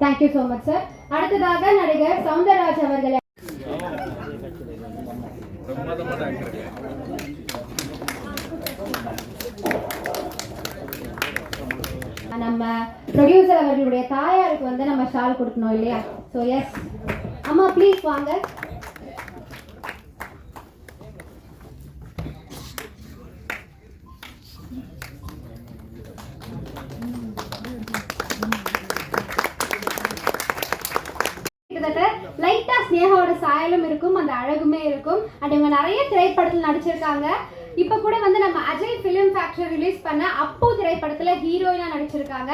Thank you so much sir அடுத்ததாக நடிகர் சவுந்தரராஜ் அவர்களை நம்ம ப்ரொடியூசர் அவர்களுடைய தாயாருக்கு வந்து நம்ம ஷால் கொடுக்கணும் இல்லையா? ஸோ எஸ் அம்மா ப்ளீஸ் வாங்க. சினேகாவோட சாயலும் இருக்கும் அந்த அழகுமே இருக்கும். அண்ட் இவங்க நிறைய திரைப்படத்தில் நடிச்சிருக்காங்க. இப்ப கூட வந்து நம்ம அஜய் ஃபிலிம் ஃபேக்டரி ரிலீஸ் பண்ண அப்போ திரைப்படத்துல ஹீரோயினா நடிச்சிருக்காங்க.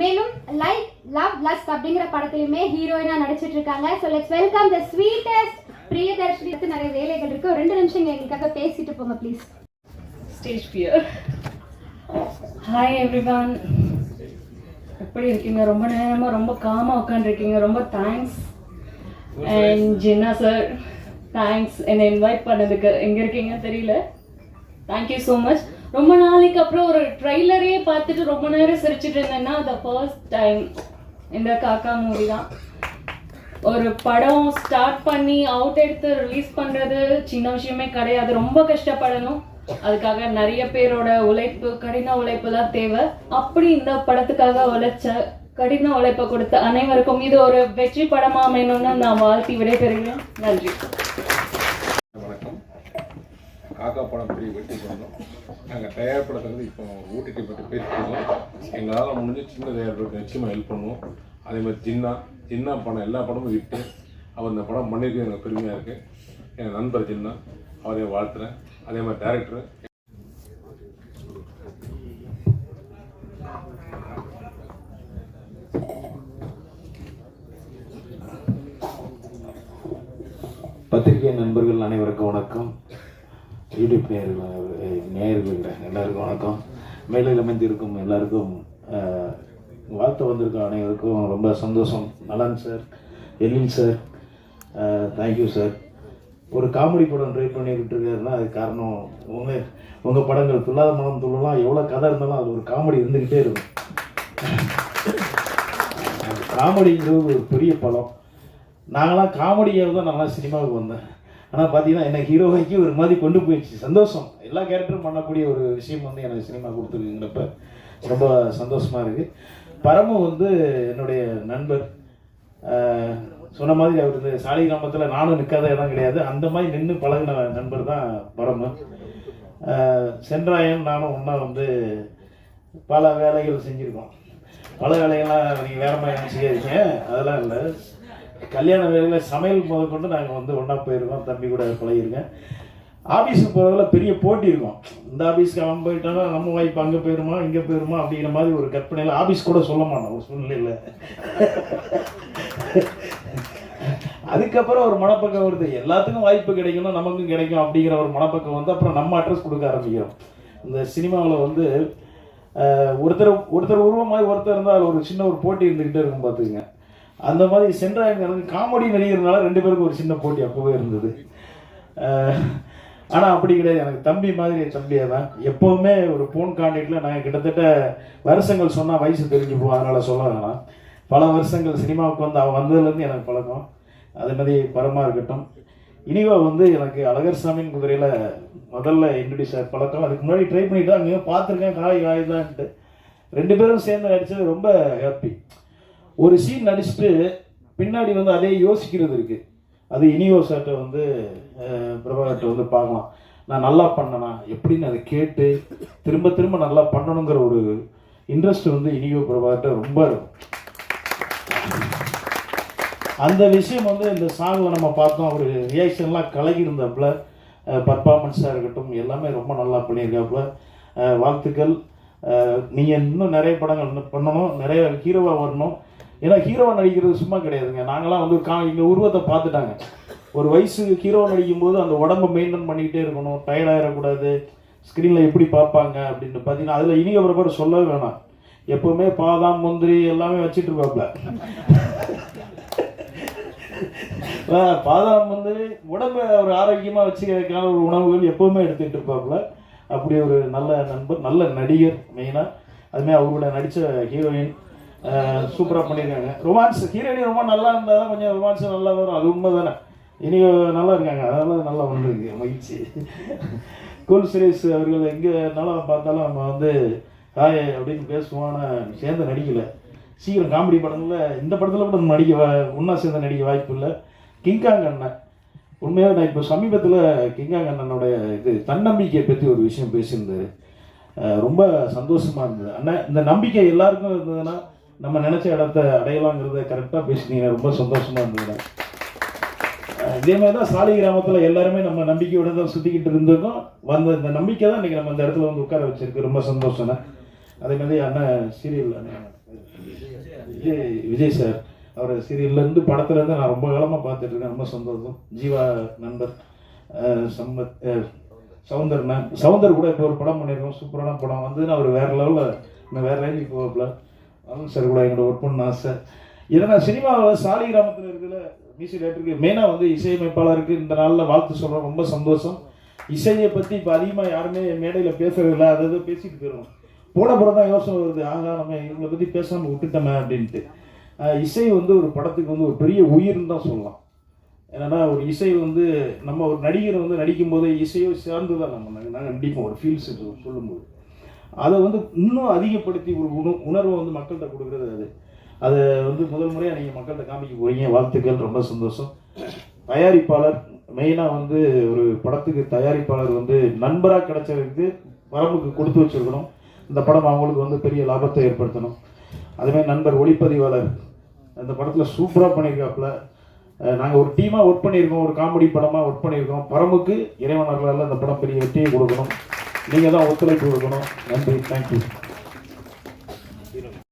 மேலும் லைக் லவ் லஸ்ட் அப்படிங்கிற படத்திலுமே ஹீரோயினா நடிச்சிட்டு இருக்காங்க so let's welcome the sweetest Priyadharshini நிறைய வேலைகள் இருக்கு. ரெண்டு நிமிஷம் எங்களுக்காக பேசிட்டு போங்க please stage fear hi everyone எப்படி இருக்கீங்க? ரொம்ப நேரமாக ரொம்ப காமாக உட்காந்துருக்கீங்க ரொம்ப thanks and Jinna sir thanks என்னை இன்வைட் பண்ணதுக்கு எங்கே இருக்கீங்க தெரியல. தேங்க்யூ ஸோ மச் ரொம்ப நாளைக்கு அப்புறம் ஒரு ட்ரைலரே பார்த்துட்டு ரொம்ப நேரம் சிரிச்சிட்டு இருந்தேன்னா த ஃபர்ஸ்ட் டைம் இந்த காக்கா மூவி தான். ஒரு படம் ஸ்டார்ட் பண்ணி அவுட் எடுத்து ரிலீஸ் பண்ணுறது சின்ன விஷயமே கிடையாது. ரொம்ப கஷ்டப்படணும். அதுக்காக நிறைய பேரோட உழைப்பு கடின உழைப்பு தான் தேவை. அப்படி இந்த படத்துக்காக உழைச்ச கடின உழைப்பை கொடுத்த அனைவருக்கும் இது ஒரு வெற்றி படமா அமையணும்னு நான் வாழ்த்தி விடைபெறுகிறேன். நன்றி. வணக்கம். காக்கா படம் பெரிய வெற்றி பண்ணோம் நாங்கள் தயார்படுத்துறது இப்போ ஊட்டிக்கு பற்றி பேசிக்கிறோம் எங்களால் முடிஞ்ச சின்ன தயாரிப்புக்கு நிச்சயமாக ஹெல்ப் பண்ணுவோம். அதே மாதிரி ஜின்னா ஜின்னா படம் எல்லா படமும் விட்டு அவர் இந்த படம் பண்ணியிருக்கு எனக்கு பெருமையாக இருக்குது என் நண்பர் ஜின்னா அவரையும் வாழ்த்துறேன். அதே மாதிரி டேரக்டர் அனைவருக்கும் வணக்கம். யூடியூப் நேயர்கள் நேயர்கள் எல்லாருக்கும் வணக்கம். மேலையில் அமைந்திருக்கும் எல்லாருக்கும் வாழ்த்து வந்திருக்கும் அனைவருக்கும் ரொம்ப சந்தோஷம். Nalan sir. Ezhil sir. Thank you sir ஒரு காமெடி படம் ட்ரை பண்ணிக்கிட்டு இருக்காருன்னா அது காரணம் உங்கள் உங்கள் படங்கள் துல்லாத மனம் துள்ளலாம் எவ்வளோ கதை இருந்தாலும் அது ஒரு காமெடி இருந்துக்கிட்டே இருக்கும். காமெடிங்கிறது ஒரு பெரிய படம் நாங்களாம் காமெடியாக தான் நல்லா சினிமாவுக்கு வந்தேன். ஆனால் பார்த்தீங்கன்னா என்ன ஹீரோவைக்கு ஒரு மாதிரி கொண்டு போயிடுச்சு. சந்தோஷம். எல்லா கேரக்டரும் பண்ணக்கூடிய ஒரு விஷயம் வந்து எனக்கு சினிமா கொடுத்துருக்குங்கிறப்ப ரொம்ப சந்தோஷமாக இருக்குது பரமு வந்து என்னுடைய நண்பர். சொன்ன மாதிரி அவர் இந்த சாலை கிராமத்தில் நானும் நிற்காத இடம் கிடையாது. அந்த மாதிரி நின்று பழகின நண்பர் தான் பரமு. சென்றாயன் நானும் ஒன்றா வந்து பல வேலைகள் செஞ்சுருக்கோம். பல வேலைகள்லாம் நீங்கள் வேற மாதிரி நினச்சிக்கிறீங்க அதெல்லாம் இல்லை. கல்யாண வேலையில் சமையல் முதற்கொண்டு நாங்கள் வந்து ஒன்றா போயிருக்கோம். தம்பி கூட பழகிருக்கேன் ஆஃபீஸுக்கு போகிறதுல பெரிய போட்டி இருக்கும். இந்த ஆஃபீஸ்க்கு அவன் போயிட்டானா நம்ம வாய்ப்பு அங்கே போயிருமா இங்கே போயிருமா அப்படிங்கிற மாதிரி ஒரு கற்பனையில் ஆஃபீஸ் கூட சொல்ல மாட்டோம் ஒரு சூழ்நிலையில். அதுக்கப்புறம் ஒரு மனப்பக்கம் வருது. எல்லாத்துக்கும் வாய்ப்பு கிடைக்கணும் நமக்கும் கிடைக்கும் அப்படிங்கிற ஒரு மனப்பக்கம் வந்து அப்புறம் நம்ம அட்ரஸ் கொடுக்க ஆரம்பிக்கிறோம். இந்த சினிமாவில் வந்து ஒருத்தர் ஒருத்தர் உருவம் மாதிரி ஒருத்தர் இருந்தால் அதில் ஒரு சின்ன ஒரு போட்டி இருந்துக்கிட்டே இருக்கும் பார்த்துக்குங்க. அந்த மாதிரி சென்ற எனக்கு காமெடி நடிகர்னால ரெண்டு பேருக்கும் ஒரு சின்ன போட்டி அப்போவே இருந்தது. ஆனால் அப்படி கிடையாது. எனக்கு தம்பி மாதிரி தம்பியாக தான் எப்போவுமே ஒரு ஃபோன் காண்டாக்டில் நாங்கள் கிட்டத்தட்ட வருஷங்கள் சொன்னால் வயசு தெரிஞ்சு போகும் அதனால் சொல்ல வேணாம். பல வருஷங்கள் சினிமாவுக்கு வந்து அவன் வந்ததுலேருந்து எனக்கு பழக்கம். அதே மாதிரி பரமாக இருக்கட்டும். இனிவா வந்து எனக்கு அழகர் சாமியின் குதிரையில் முதல்ல இன்ட்ரடியூஸ் ஆகிற பழக்கம். அதுக்கு முன்னாடி ட்ரை பண்ணிட்டு அங்கேயும் பார்த்துருக்கேன். காய் காய்தான்ட்டு ரெண்டு பேரும் சேர்ந்து நடிச்சது ரொம்ப ஹாப்பி ஒரு சீன் நடிச்சுட்டு பின்னாடி வந்து அதே யோசிக்கிறது இருக்குது அது இனியோ சார்ட்ட வந்து பிரபாகர்கிட்ட வந்து பார்க்கலாம். நான் நல்லா பண்ணனா? எப்படின்னு அதை கேட்டு திரும்ப திரும்ப நல்லா பண்ணணுங்கிற ஒரு இன்ட்ரெஸ்ட் வந்து இனியோ பிரபாகர்ட்ட ரொம்ப இருக்கும். அந்த விஷயம் வந்து இந்த சாங்கில் நம்ம பார்த்தோம். அவர் ரியாக்ஷன்லாம் கலகி இருந்தாப்புல பர்ஃபார்மன்ஸாக இருக்கட்டும் எல்லாமே ரொம்ப நல்லா பண்ணியிருக்காப்புல. வாழ்த்துக்கள். நீங்கள் இன்னும் நிறைய படங்கள் இன்னும் பண்ணணும். நிறைய ஹீரோவாக வரணும். ஏன்னா ஹீரோவை நடிக்கிறது சும்மா கிடையாதுங்க. நாங்களாம் வந்து கா எங்கள் உருவத்தை பார்த்துட்டாங்க. ஒரு வயசு ஹீரோ நடிக்கும்போது அந்த உடம்பை மெயின்டைன் பண்ணிக்கிட்டே இருக்கணும். டயர்ட் ஆகிடக்கூடாது ஸ்க்ரீனில் எப்படி பார்ப்பாங்க அப்படின்னு பார்த்தீங்கன்னா அதில் இனிய ஒரு சொல்லவே வேணாம். எப்போவுமே பாதாம் முந்திரி எல்லாமே வச்சுட்டு இருப்பாப்ல. பாதாம் வந்து உடம்பை ஒரு ஆரோக்கியமாக வச்சுக்கிறதுக்கான ஒரு உணவுகள் எப்போவுமே எடுத்துக்கிட்டு இருப்பாப்புல அப்படி ஒரு நல்ல நண்பர் நல்ல நடிகர் மெயினாக அதுமாதிரி அவரோட நடித்த ஹீரோயின் சூப்பராக பண்ணியிருக்காங்க ரொமான்ஸ் ஹீரோயினி ரொம்ப நல்லா இருந்தால் தான் கொஞ்சம் ரொமான்ஸ் நல்லா வரும். அது உண்மை தானே இனி நல்லா இருக்காங்க. அதனால நல்லா வந்துருக்கு மகிழ்ச்சி. கோல் சுரேஷ் அவர்கள் எங்கே நல்லா பார்த்தாலும் நம்ம வந்து ஹாய் அப்படின்னு பேசுவோம் ஆனால் சேர்ந்து நடிக்கலை. சீக்கிரம் காமெடி படங்களில் இந்த படத்தில் கூட நடிக்க வா- ஒன்றா சேர்ந்து நடிக்க வாய்ப்பு இல்லை. கிங்காங் அண்ணன். உண்மையாக நான் இப்போ சமீபத்தில் கிங்காங் அண்ணனுடைய இது தன்னம்பிக்கையை பற்றி ஒரு விஷயம் பேசியிருந்தது ரொம்ப சந்தோஷமாக இருந்தது. அண்ணன் இந்த நம்பிக்கை எல்லாருக்கும் இருந்ததுன்னா நம்ம நினச்ச இடத்த அடையலாங்கிறத கரெக்டாக பேசினீங்க ரொம்ப சந்தோஷமாக இருந்தது இதே மாதிரி தான் சாலி கிராமத்தில் எல்லாருமே நம்ம நம்பிக்கையோடு தான் சுற்றிக்கிட்டு இருந்திருக்கோம். வந்த இந்த நம்பிக்கை தான் இன்றைக்கி நம்ம இந்த இடத்துல வந்து உட்கார வச்சிருக்கு. ரொம்ப சந்தோஷம் அதே மாதிரி அண்ணன் சீரியல் அண்ணன் விஜய் விஜய் சார். அவர் சீரியல்லேருந்து படத்துலேருந்து நான் ரொம்ப காலமாக பார்த்துட்ருக்கேன் ரொம்ப சந்தோஷம். ஜீவா நண்பர் சம்பத் சவுந்தர்ண்ணன் சவுந்தர் கூட இப்போ ஒரு படம் பண்ணியிருக்கோம். சூப்பரான படம். வந்து அவர் வேறு லெவலில் வேறு ரேஞ்சுக்கு போகல அருண் சார் கூட என்னோட ஒர்க் பண்ண ஆசை ஏன்னா சினிமாவில் சாலி கிராமத்தில் இருக்கிற மியூசிக் டேரக்டருக்கு மெயினாக வந்து இசையமைப்பாளருக்கு இந்த நாளில் வாழ்த்து சொல்கிறேன் ரொம்ப சந்தோஷம். இசையை பற்றி இப்போ அதிகமாக யாருமே மேடையில் பேசுறதில்ல அதை அதை பேசிட்டு போயிடும் போட போட தான் யோசனை வருது. ஆகா நம்ம இவங்களை பற்றி பேசாமல் விட்டுட்டோமே அப்படின்ட்டு. இசை வந்து ஒரு படத்துக்கு வந்து ஒரு பெரிய உயிர்னு தான் சொல்லலாம். ஏன்னா ஒரு இசை வந்து நம்ம ஒரு நடிகர் வந்து நடிக்கும்போது இசையோ சேர்ந்து தான் நம்ம நாங்கள் நடிப்போம். ஒரு ஃபீல்ஸ் சொல்லும்போது. அதை வந்து இன்னும் அதிகப்படுத்தி ஒரு உண உணர்வை வந்து மக்கள்கிட்ட கொடுக்குறது அது. அதை வந்து முதல் முறையாக நீங்கள் மக்கள்கிட்ட காமிக்க போகிறீங்க வாழ்த்துக்கள் ரொம்ப சந்தோஷம். தயாரிப்பாளர் மெயினாக வந்து ஒரு படத்துக்கு தயாரிப்பாளர் வந்து நண்பராக கிடைச்சதுக்கு வரம்புக்கு கொடுத்து வச்சிருக்கணும். இந்த படம் அவங்களுக்கு வந்து பெரிய லாபத்தை ஏற்படுத்தணும். அதுமாதிரி நண்பர் ஒளிப்பதிவாளர் அந்த படத்தில் சூப்பராக பண்ணியிருக்காப்புல. நாங்கள் ஒரு டீமாக ஒர்க் பண்ணியிருக்கோம். ஒரு காமெடி படமாக ஒர்க் பண்ணியிருக்கோம். பரமுக்கு இறைவனர்களால் அந்த படம் பெரிய வெற்றியை கொடுக்கணும். நீங்கள் தான் ஒத்துழைப்பு கொடுக்கணும். நன்றி. தேங்க்யூ